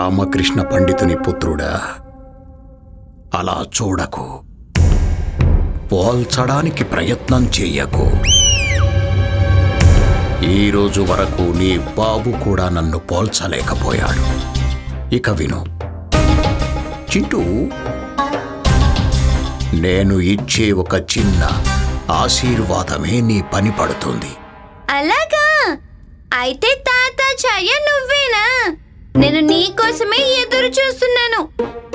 రామకృష్ణ పండితుని పుత్రుడా అలా చూడకు. పోల్చడానికి ప్రయత్నం చెయ్యకు ఈ రోజు వరకు నీ బాబు కూడా నన్ను పోల్చలేకపోయాడు. ఇక విను. చింటూ నేను ఇచ్చే ఒక చిన్న ఆశీర్వాదమే నీ పని పడుతుంది. అలాగా? అయితే తాతాచార్య నువ్వేనా? నేను నీ కోసమే ఎదురు చూస్తున్నాను.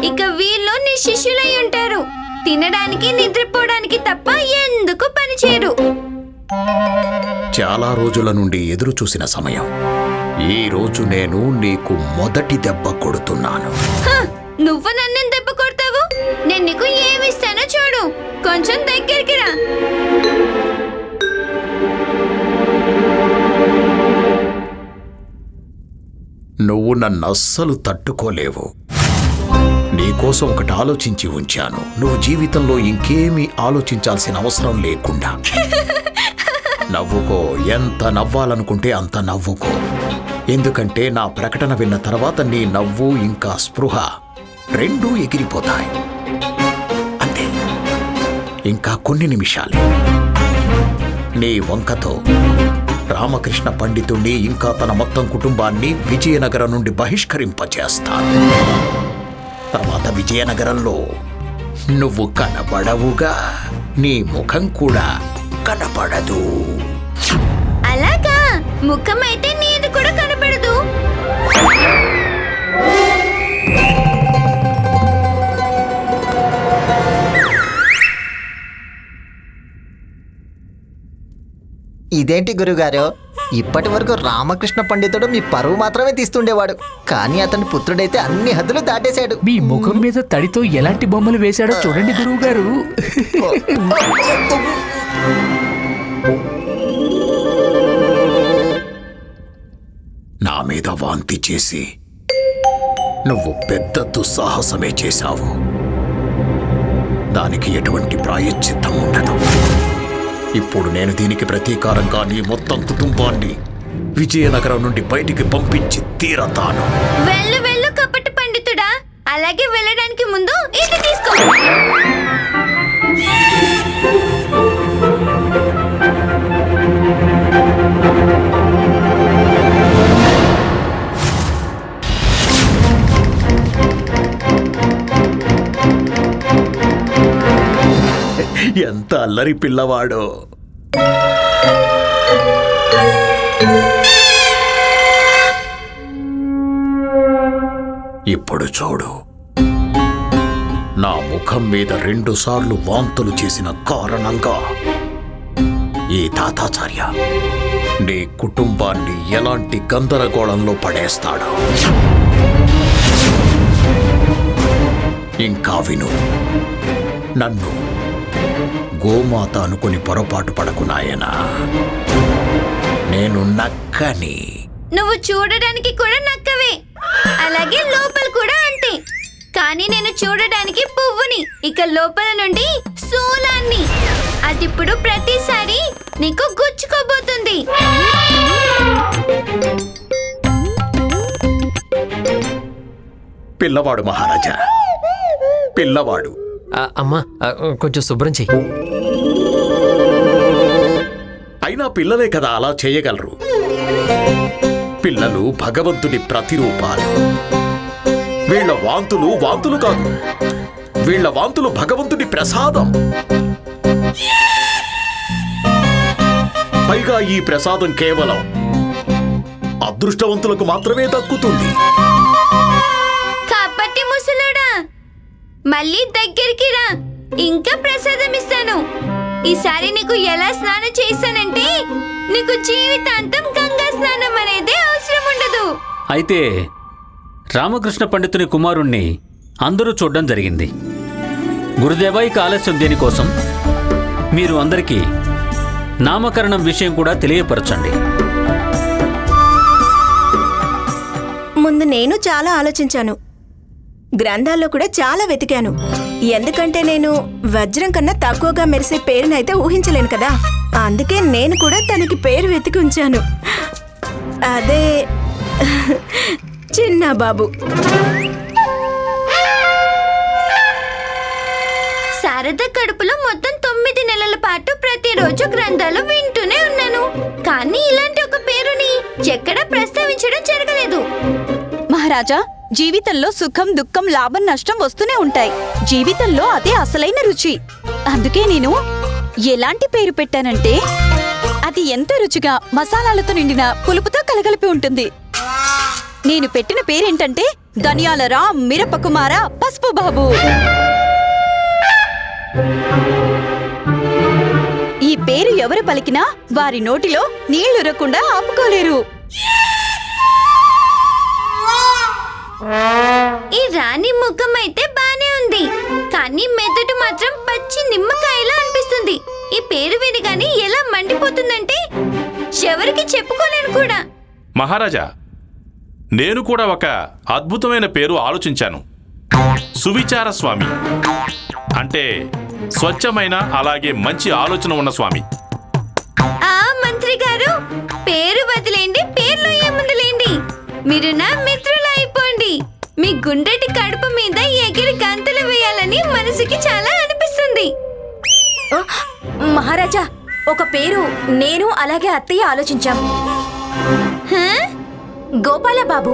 ఇక వీళ్ళు నీ శిష్యులై ఉంటారు. తినడానికి నిద్రపోవడానికి తప్ప ఎందుకు పని చేయరు చాలా రోజుల నుండి ఎదురు చూసిన సమయం. ఈ రోజు నేను నీకు మొదటి దెబ్బ కొడుతున్నాను. హ, నువ్వు నన్ను దెబ్బ కొడతావు? నేను నీకు ఏమిస్తానో చూడు. కొంచెం దగ్గరికి రా. నువ్వు నన్ను అస్సలు తట్టుకోలేవు. నీకోసం ఒకటి ఆలోచించి ఉంచాను. నువ్వు జీవితంలో ఇంకేమీ ఆలోచించాల్సిన అవసరం లేకుండా. నవ్వుకో. ఎంత నవ్వాలనుకుంటే అంత నవ్వుకో. ఎందుకంటే నా ప్రకటన విన్న తర్వాత నీ నవ్వు ఇంకా స్పృహ రెండూ ఎగిరిపోతాయి. అంతే. ఇంకా కొన్ని నిమిషాలే. నీ వంకతో. రామకృష్ణ పండితుణ్ణి ఇంకా తన మొత్తం కుటుంబాన్ని విజయనగరం నుండి బహిష్కరింపచేస్తాను. తర్వాత విజయనగరంలో నువ్వు కనబడవుగా నీ ముఖం కూడా కనపడదు. అలాగా? ముఖం అయితే ఇదేంటి గురుగారు? ఇప్పటి వరకు రామకృష్ణ పండితుడు మీ పరువు మాత్రమే తీస్తుండేవాడు. కానీ అతని పుత్రుడైతే అన్ని హద్దులు దాటేశాడు. మీ ముఖం మీద తడితో ఎలాంటి బొమ్మలు వేశాడో చూడండి గురువు గారు నా మీద వాంతి చేసి నువ్వు పెద్ద దుస్సాహసమే చేశావు. దానికి ఎటువంటి ప్రాయశ్చిత్తం ఉండదు. ఇప్పుడు నేను దీనికి ప్రతీకారంగా నీ మొత్తం కుటుంబాన్ని విజయనగరం నుండి బయటికి పంపించి తీరతాను. వెళ్ళు వెళ్ళు కపట పండితుడా. అలాగే వెళ్ళడానికి ముందు ఇది తీసుకో. ఎంత అల్లరి పిల్లవాడో. ఇప్పుడు చూడు. నా ముఖం మీద రెండుసార్లు వాంతులు చేసిన కారణంగా ఈ తాతాచార్య నీ కుటుంబాన్ని ఎలాంటి గందరగోళంలో పడేస్తాడో? ఇంకా విను. నన్ను గోమాత అనుకుని పొరపాటు పడకు నాయనా. నేను నక్కని. నువ్వు చూడడానికి కూడా నక్కవే. అలాగే లోపల కూడా అంతే. కానీ నేను చూడడానికి పువ్వుని ఇక లోపల నుండి శూలాన్ని. అదిప్పుడు ప్రతిసారి నీకు గుచ్చుకోబోతుంది. పిల్లవాడు మహారాజా. పిల్లవాడు. అమ్మా కొంచెం శుభ్రం చెయ్యి. అయినా పిల్లలే కదా అలా చేయగలరు. పిల్లలు భగవంతుని ప్రతిరూపాలు. వీళ్ళ వాంతులు వాంతులు కాదు. వీళ్ళ వాంతులు భగవంతుని ప్రసాదం. పైగా ఈ ప్రసాదం కేవలం అదృష్టవంతులకు మాత్రమే దక్కుతుంది. కాబట్టి ముసలోడా మళ్ళీ దగ్గరికి రా. ఇంకా ప్రసాదం ఇస్తాను. ఈసారి నీకు ఎలా స్నానం చేశానంటే నీకు జీవితాంతం గంగా స్నానం అనేదే అవసరం ఉండదు. అయితే రామకృష్ణ పండితుని కుమారుణ్ణి అందరూ చూడడం జరిగింది. గురుదేవ ఇక ఆలస్యం దేనికోసం మీరు అందరికీ నామకరణం విషయం కూడా తెలియపరచండి. ముందు నేను చాలా ఆలోచించాను. గ్రంథాల్లో కూడా చాలా వెతికాను. ఎందుకంటే నేను వజ్రం కన్నా తక్కువగా మెరిసే పేరునైతే ఊహించలేను కదా. అందుకే నేను కూడా తనకి పేరు వెతికి ఉంచాను. అదే చిన్న బాబు. శారద కడుపులో మొత్తం తొమ్మిది నెలల పాటు ప్రతిరోజు గ్రంథాలు వింటూనే ఉన్నాను. కానీ ఇలాంటి ఒక పేరుని ఎక్కడా ప్రస్తావించడం జరగలేదు. మహారాజా జీవితంలో సుఖం దుఃఖం లాభం నష్టం వస్తూనే ఉంటాయి. జీవితంలో అదే అసలైన రుచి. అందుకే నేను ఎలాంటి పేరు పెట్టానంటే అది ఎంతో రుచిగా మసాలాలతో నిండిన పులుపుతో కలగలిపి ఉంటుంది. నేను పెట్టిన పేరేంటంటే ధనియాల రామ్ మిరపకుమార పసుపు బాబు. ఈ పేరు ఎవరు పలికినా వారి నోటిలో నీళ్ళురకుండా ఆపుకోలేరు. ఈ రాణి ముఖం అయితే బానే ఉంది కానీ మెదడు మాత్రం పచ్చి నిమ్మకాయలా అనిపిస్తుంది. ఈ పేరు వినగానే ఎలా మండిపోతుందంటే ఎవరికి చెప్పుకోలేను కూడా. మహారాజా నేను కూడా ఒక అద్భుతమైన పేరు ఆలోచించాను. సువిచార స్వామి. అంటే స్వచ్ఛమైన అలాగే మంచి ఆలోచన ఉన్న స్వామి. ఆ మంత్రి గారు పేరు వదిలేండి పేర్లో ఏముందిలేండి మీరు నా మిత్రులు. గుండెటి కడుపు మీద ఎగిరి గంతులు వేయాలని మనసుకి చాలా అనిపిస్తుంది. మహారాజా ఒక పేరు నేను అలాగే అత్తయ్య ఆలోచించాం? గోపాల బాబు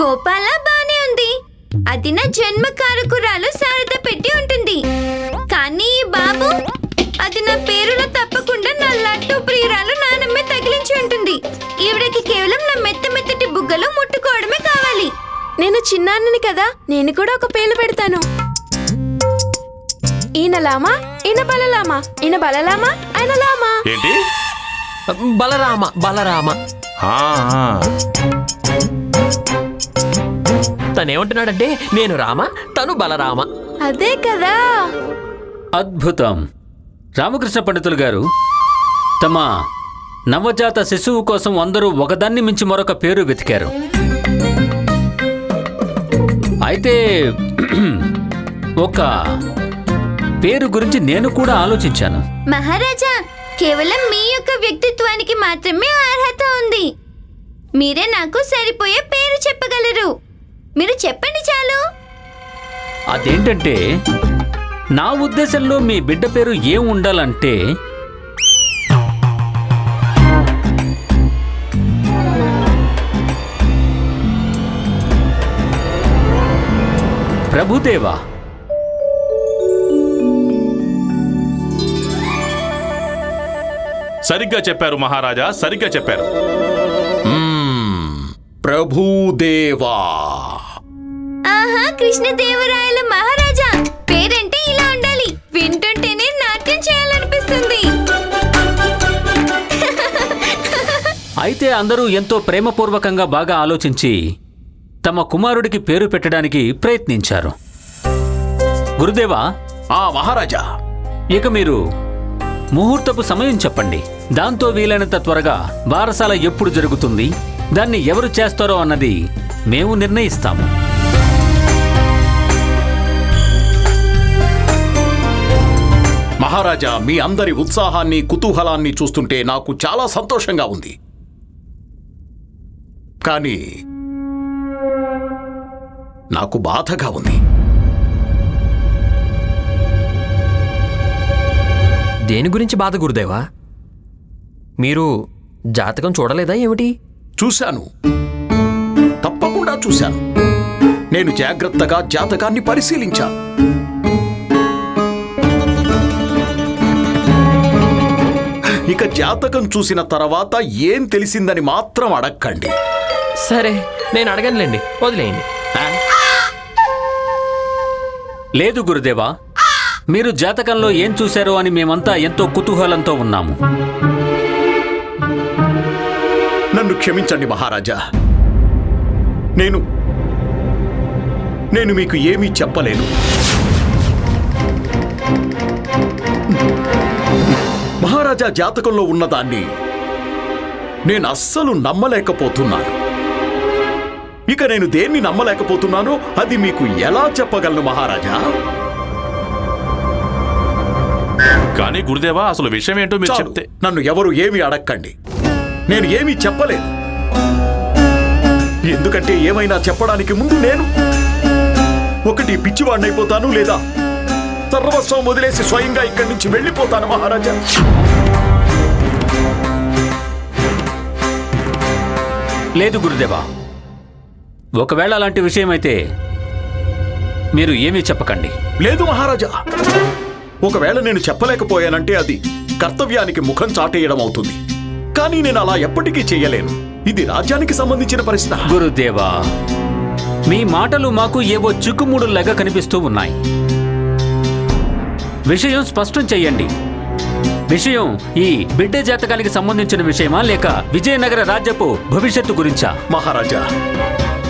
గోపాల బానే ఉంది. అది నా జన్మ కారకురాలు శారద పెట్టి ఉంటుంది. కానీ బాబు అది నా పేరులో తప్పకుండా నా లడ్డు ప్రియురాలు నానమ్మే తగిలించి ఉంటుంది. ఈవిడకి కేవలం నా మెత్త బుగ్గలు ముట్టుకోవడమే కావాలి. నేను చిన్నాన్నని కదా నేను కూడా ఒక పేరు పెడతాను. ఈయన లామా? ఈయన బలలామా? ఈయన బలలామా? ఆయన లామా? ఏంటి? బలరామ బలరామ. తనేమంటున్నాడంటే నేను రామ తను బలరామ. అదే కదా. అద్భుతం. రామకృష్ణ పండితులు గారు తమ నవజాత శిశువు కోసం అందరూ ఒకదాన్ని మించి మరొక పేరు వెతికారు. అయితే ఒక పేరు గురించి నేను కూడా ఆలోచించాను. మహారాజా కేవలం మీ యొక్క వ్యక్తిత్వానికి మాత్రమే అర్హత ఉంది. మీరే నాకు సరిపోయే పేరు చెప్పగలరు. మీరు చెప్పండి చాలు. అదేంటంటే నా ఉద్దేశంలో మీ బిడ్డ పేరు ఏం ఉండాలంటే ప్రభుదేవా! సరిగ్గా చెప్పారు మహారాజా సరిగ్గా చెప్పారు. ప్రభుదేవా! ఆహా కృష్ణదేవరాయల మహారాజా! పేరంటే ఇలా ఉండాలి. వింటుంటేనే నాట్యం చేయాలనిపిస్తుంది. అయితే అందరూ ఎంతో ప్రేమపూర్వకంగా బాగా ఆలోచించి తమ కుమారుడికి పేరు పెట్టడానికి ప్రయత్నించారు. గురుదేవా ఆ మహారాజా. ఇక మీరు ముహూర్తపు సమయం చెప్పండి. దాంతో వీలైనంత త్వరగా బారసాల ఎప్పుడు జరుగుతుంది దాన్ని ఎవరు చేస్తారో అన్నది మేము నిర్ణయిస్తాము. మహారాజా మీ అందరి ఉత్సాహాన్ని కుతూహలాన్ని చూస్తుంటే నాకు చాలా సంతోషంగా ఉంది. కానీ నాకు బాధగా ఉంది. దేని గురించి బాధ గురుదేవా? మీరు జాతకం చూడలేదా ఏమిటి? చూశాను. తప్పకుండా చూశాను. నేను జాగ్రత్తగా జాతకాన్ని పరిశీలించాను. ఇక జాతకం చూసిన తర్వాత ఏం తెలిసిందని మాత్రం అడక్కండి. సరే నేను అడగనులేండి. వదిలేయండి? లేదు గురుదేవా మీరు జాతకంలో ఏం చూశారో అని మేమంతా ఎంతో కుతూహలంతో ఉన్నాము. నన్ను క్షమించండి మహారాజా. నేను నేను మీకు ఏమీ చెప్పలేను. మహారాజా జాతకంలో ఉన్నదాన్ని నేను అస్సలు నమ్మలేకపోతున్నాను. ఇక నేను దేన్ని నమ్మలేకపోతున్నానో అది మీకు ఎలా చెప్పగలను మహారాజా? కానీ గురుదేవా అసలు విషయం ఏంటో మీరు చాలు. చెప్తే నన్ను ఎవరు ఏమీ అడక్కండి. నేను ఏమీ చెప్పలేదు. ఎందుకంటే ఏమైనా చెప్పడానికి ముందు నేను ఒకటి పిచ్చివాడినైపోతాను లేదా సర్వస్వం వదిలేసి స్వయంగా ఇక్కడి నుంచి వెళ్ళిపోతాను మహారాజా. లేదు గురుదేవా ఒకవేళ అలాంటి విషయం అయితే మీరు ఏమీ చెప్పకండి. లేదు మహారాజా. ఒకవేళ నేను చెప్పలేకపోయానంటే అది కర్తవ్యానికి ముఖం చాటేయడం అవుతుంది. కానీ నేను అలా ఎప్పటికీ చేయలేను. ఇది రాజ్యానికి సంబంధించిన ప్రశ్న. గురుదేవా మీ మాటలు మాకు ఏవో చిక్కుముడులాగా కనిపిస్తూ ఉన్నాయి. విషయం స్పష్టం చెయ్యండి విషయం ఈ బిడ్డ జాతకానికి సంబంధించిన విషయమా లేక విజయనగర రాజ్యపు భవిష్యత్తు గురించా? మహారాజా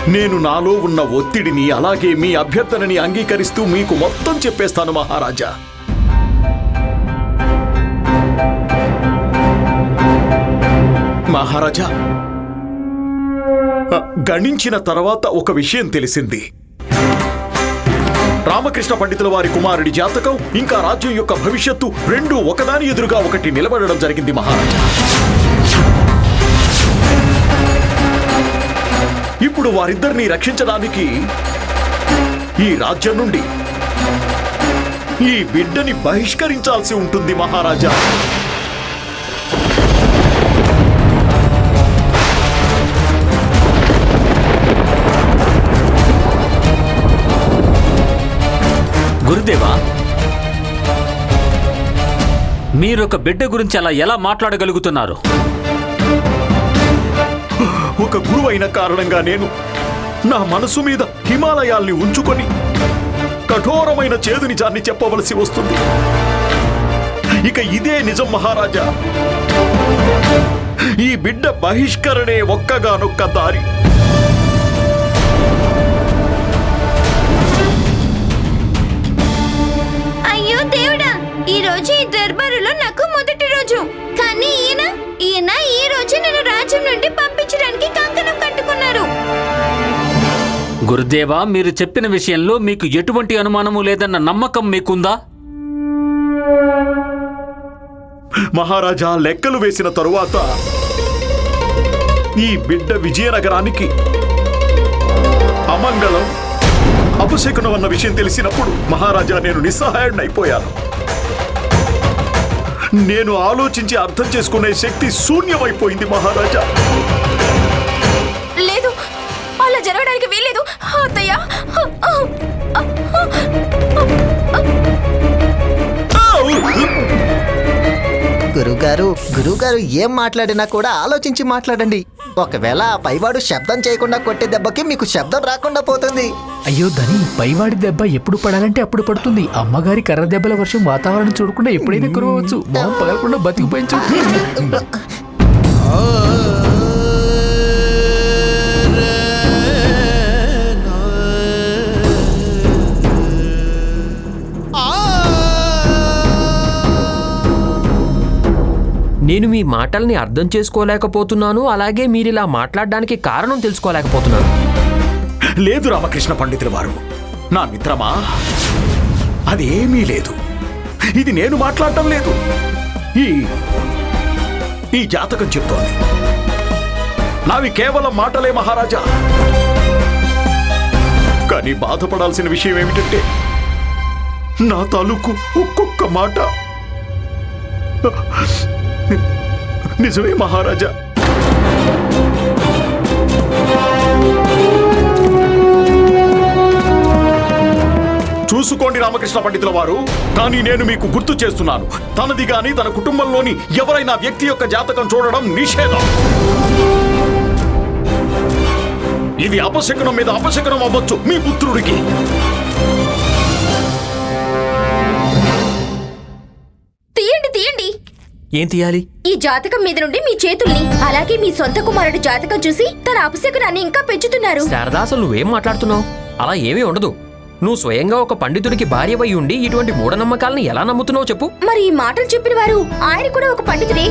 నేను నాలో ఉన్న ఒత్తిడిని అలాగే మీ అభ్యర్థనని అంగీకరిస్తూ మీకు మొత్తం చెప్పేస్తాను మహారాజా. మహారాజా గణించిన తర్వాత ఒక విషయం తెలిసింది. రామకృష్ణ పండితుల వారి కుమారుడి జాతకం ఇంకా రాజ్యం యొక్క భవిష్యత్తు రెండు ఒకదాని ఎదురుగా ఒకటి నిలబడడం జరిగింది మహారాజా. ఇప్పుడు వారిద్దరిని రక్షించడానికి ఈ రాజ్యం నుండి ఈ బిడ్డని బహిష్కరించాల్సి ఉంటుంది మహారాజా. గురుదేవా మీరొక బిడ్డ గురించి అలా ఎలా మాట్లాడగలుగుతున్నారు? ఒక గురువైన కారణంగా నేను నా మనసు మీద హిమాలయాల్ని ఉంచుకొని కఠోరమైన చేదు నిజాన్ని చెప్పవలసి వస్తుంది. ఇక ఇదే నిజం మహారాజా. ఈ బిడ్డ బహిష్కరణే ఒక్కగానొక్క దారి. దేవా మీరు చెప్పిన విషయంలో మీకు ఎటువంటి అనుమానము లేదన్న నమ్మకం మీకుందా? మహారాజా లెక్కలు వేసిన తరువాత ఈ బిడ్డ విజయనగరానికి అమంగళం అపశకునం అన్న విషయం తెలిసినప్పుడు మహారాజా నేను నిస్సహాయుడినైపోయాను. నేను ఆలోచించి అర్థం చేసుకునే శక్తి శూన్యమైపోయింది మహారాజా. జరగడానికి వీల్లేదు. అత్తయ్య. గురుగారు గురుగారు ఏం మాట్లాడినా కూడా ఆలోచించి మాట్లాడండి. ఒకవేళ ఆ పైవాడు శబ్దం చేయకుండా కొట్టే దెబ్బకి మీకు శబ్దం రాకుండా పోతుంది. అయ్యో ధని పైవాడి దెబ్బ ఎప్పుడు పడాలంటే అప్పుడు పడుతుంది. అమ్మగారి కర్ర దెబ్బల వర్షం వాతావరణం చూడకుండా ఎప్పుడైనా కురవచ్చు మొహం పగలకుండా బతికిపోయించు నేను మీ మాటల్ని అర్థం చేసుకోలేకపోతున్నాను. అలాగే మీరిలా మాట్లాడడానికి కారణం తెలుసుకోలేకపోతున్నాను. లేదు రామకృష్ణ పండితుల వారు. నా మిత్రమా అదేమీ లేదు. ఇది నేను మాట్లాడటం లేదు. ఈ ఈ జాతకం చెప్తోంది. నావి కేవలం మాటలే మహారాజా. కానీ బాధపడాల్సిన విషయం ఏమిటంటే నా తాలూకు ఒక్కొక్క మాట. నిజమే మహారాజా. చూసుకోండి రామకృష్ణ పండితుల వారు కానీ నేను మీకు గుర్తు చేస్తున్నాను. తనది గాని తన కుటుంబంలోని ఎవరైనా వ్యక్తి యొక్క జాతకం చూడడం నిషేధం. ఇది అపశకునం మీద అపశకునం అవ్వచ్చు మీ పుత్రుడికి. ఏం తీయాలి? ఈ జాతకం మీద నుండి మీ చేతుల్ని అలాగే మీ సొంత కుమారుడి జాతకం చూసి తన అపశకునాన్ని ఇంకా పెంచుతున్నారు. శారదా అసలు నువ్వేం మాట్లాడుతున్నావు? అలా ఏమీ ఉండదు. నువ్వు స్వయంగా ఒక పండితుడికి భార్యవై ఉండి ఇటువంటి మూఢనమ్మకాలను ఎలా నమ్ముతున్నావు చెప్పు. మరి ఈ మాటలు చెప్పిన వారు ఆయన కూడా ఒక పండితుడే?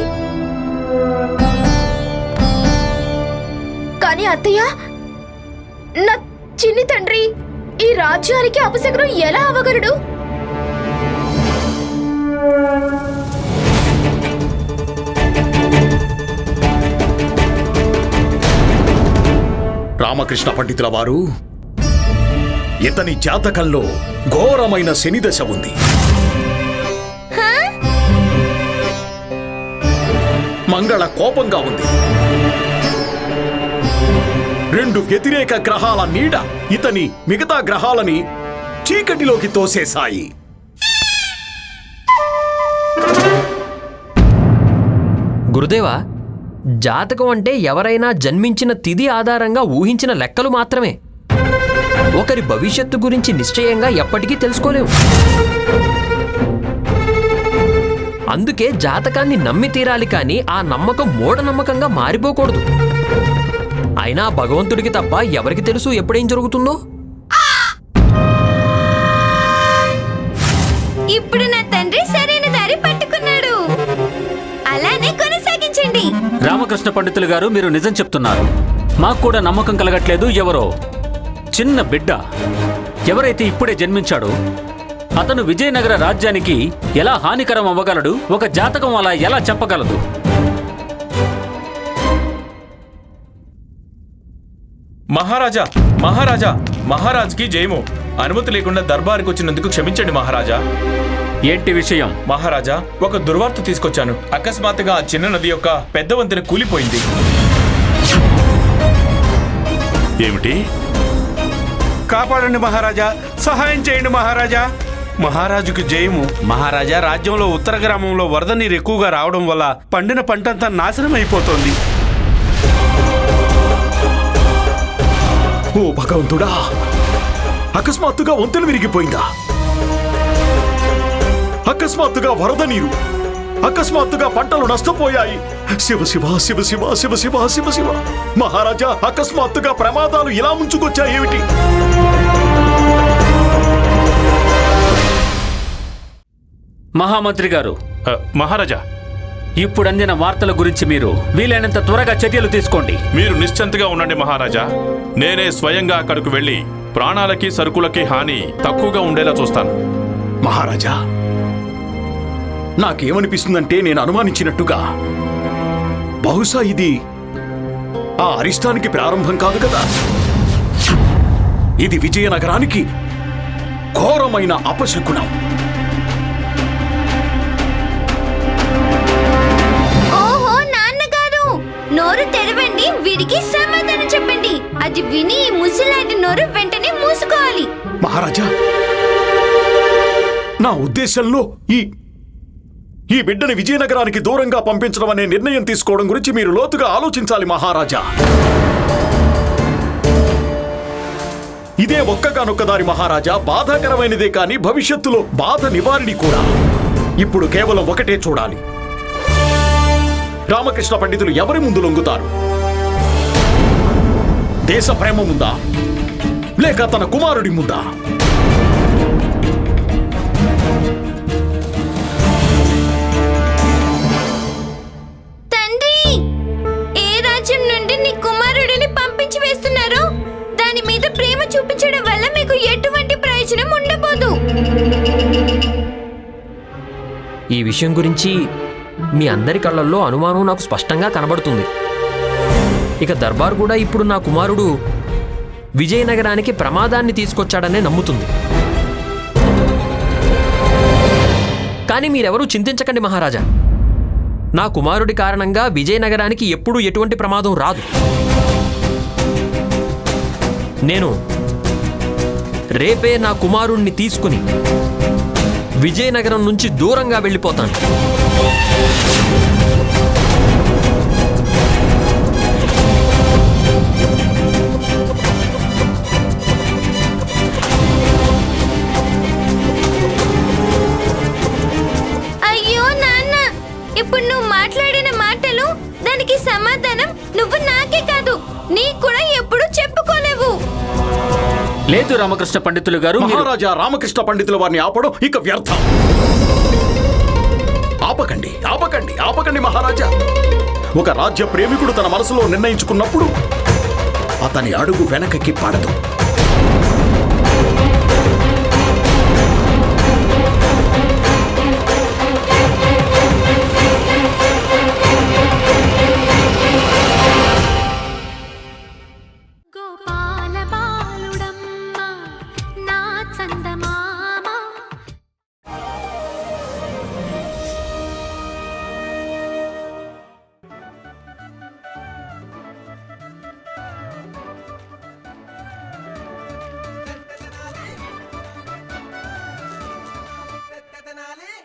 కానీ అత్తయ్య నా చిన్ని తండ్రి ఈ రాజ్యానికి అపశకునం ఎలా అవ్వగలడు రామకృష్ణ పండితుల వారు ఇతని జాతకంలో ఘోరమైన శనిదశ ఉంది. మంగళ కోపంగా ఉంది. రెండు వ్యతిరేక గ్రహాల నీడ ఇతని మిగతా గ్రహాలని చీకటిలోకి తోసేశాయి. గురుదేవా జాతకం అంటే ఎవరైనా జన్మించిన తిథి ఆధారంగా ఊహించిన లెక్కలు మాత్రమే. ఒకరి భవిష్యత్తు గురించి నిశ్చయంగా ఎప్పటికీ తెలుసుకోలేము అందుకే జాతకాన్ని నమ్మి తీరాలి కానీ ఆ నమ్మకం మూఢనమ్మకంగా మారిపోకూడదు. అయినా భగవంతుడికి తప్ప ఎవరికి తెలుసు ఎప్పుడేం జరుగుతుందో? ఇప్పుడు నా రామకృష్ణ పండితులు గారు మీరు నిజం చెప్తున్నారు. మాకు కూడా నమ్మకం కలగట్లేదు ఎవరో. చిన్న బిడ్డ. ఎవరైతే ఇప్పుడే జన్మించాడో అతను విజయనగర రాజ్యానికి ఎలా హానికరం అవ్వగలడు ఒక జాతకం అలా ఎలా చెప్పగలదు? మహారాజా మహారాజా మహారాజ్కి జయము. అనుమతి లేకుండా దర్బారుకు వచ్చినందుకు క్షమించండి మహారాజా. ఏంటి విషయం? మహారాజా ఒక దుర్వార్త తీసుకొచ్చాను. అకస్మాత్తుగా ఆ చిన్న నది యొక్క పెద్ద వంతెన కూలిపోయింది. ఏమిటి? కాపాడండి మహారాజా సహాయం చేయండి మహారాజా. మహారాజుకు జయము. మహారాజా రాజ్యంలో ఉత్తర గ్రామంలో వరద నీరు ఎక్కువగా రావడం వల్ల పండిన పంటంతా నాశనం అయిపోతుంది. ఓ భగవంతుడా! అకస్మాత్తుగా వంతెన విరిగిపోయిందా? అకస్మాత్తుగా వరద నీరు అకస్మాత్తుగా పంటలు నష్టపోయాయి. శివ శివ శివ శివ శివ శివ శివ శివ. మహారాజా అకస్మాత్తుగా ప్రమాదాలు ఇలా ముంచుకొచ్చాయేమిటి? మహామంత్రి గారు ఆ, మహారాజా. ఇప్పుడు అందిన వార్తల గురించి మీరు వీలైనంత త్వరగా చర్యలు తీసుకోండి. మీరు నిశ్చంతగా ఉండండి మహారాజా. నేనే స్వయంగా అక్కడికి వెళ్ళి ప్రాణాలకి సరుకులకి హాని తక్కువగా ఉండేలా చూస్తాను. మహారాజా నాకేమనిపిస్తుందంటే నేను అనుమానించినట్టుగా. బహుశా ఇది ఆ అరిష్టానికి ప్రారంభం కాదు కదా? ఇది విజయనగరానికి ఘోరమైన అపశకునం. నోరు తెరవండి వీడికి సమాధానం చెప్పండి. అది విని ముసలాడి నోరు వెంటనే మూసుకోవాలి. మహారాజా నా ఉద్దేశంలో ఈ ఈ బిడ్డని విజయనగరానికి దూరంగా పంపించడం అనే నిర్ణయం తీసుకోవడం గురించి మీరు లోతుగా ఆలోచించాలి మహారాజా. ఇదే ఒక్కగానొక్కదారి మహారాజా. బాధాకరమైనదే కానీ భవిష్యత్తులో బాధ నివారిణి కూడా. ఇప్పుడు కేవలం ఒకటే చూడాలి. రామకృష్ణ పండితులు ఎవరి ముందు లొంగుతారు? దేశ ప్రేమ ముందా? లేక తన కుమారుడి ముందా? చూపించడం వల్ల మీకు ఎటువంటి ప్రయోజనం ఉండబోదు. ఈ విషయం గురించి మీ అందరి కళ్ళల్లో అనుమానం నాకు స్పష్టంగా కనబడుతుంది. ఇక దర్బార్ కూడా ఇప్పుడు నా కుమారుడు విజయనగరానికి ప్రమాదాన్ని తీసుకొచ్చాడనే నమ్ముతుంది. కానీ మీరెవరూ చింతించకండి మహారాజా. నా కుమారుడి కారణంగా విజయనగరానికి ఎప్పుడూ ఎటువంటి ప్రమాదం రాదు. నేను రేపే నా కుమారుణ్ణి తీసుకుని విజయనగరం నుంచి దూరంగా వెళ్ళిపోతాను. అయ్యో నాన్న ఇప్పుడు నువ్వు లేదు రామకృష్ణ పండితులు గారు మహారాజా రామకృష్ణ పండితుల వారిని ఆపడం ఇక వ్యర్థం. ఆపకండి ఆపకండి ఆపకండి మహారాజా. ఒక రాజ్య ప్రేమికుడు తన మనసులో నిర్ణయించుకున్నప్పుడు అతని అడుగు వెనకకి పడదు.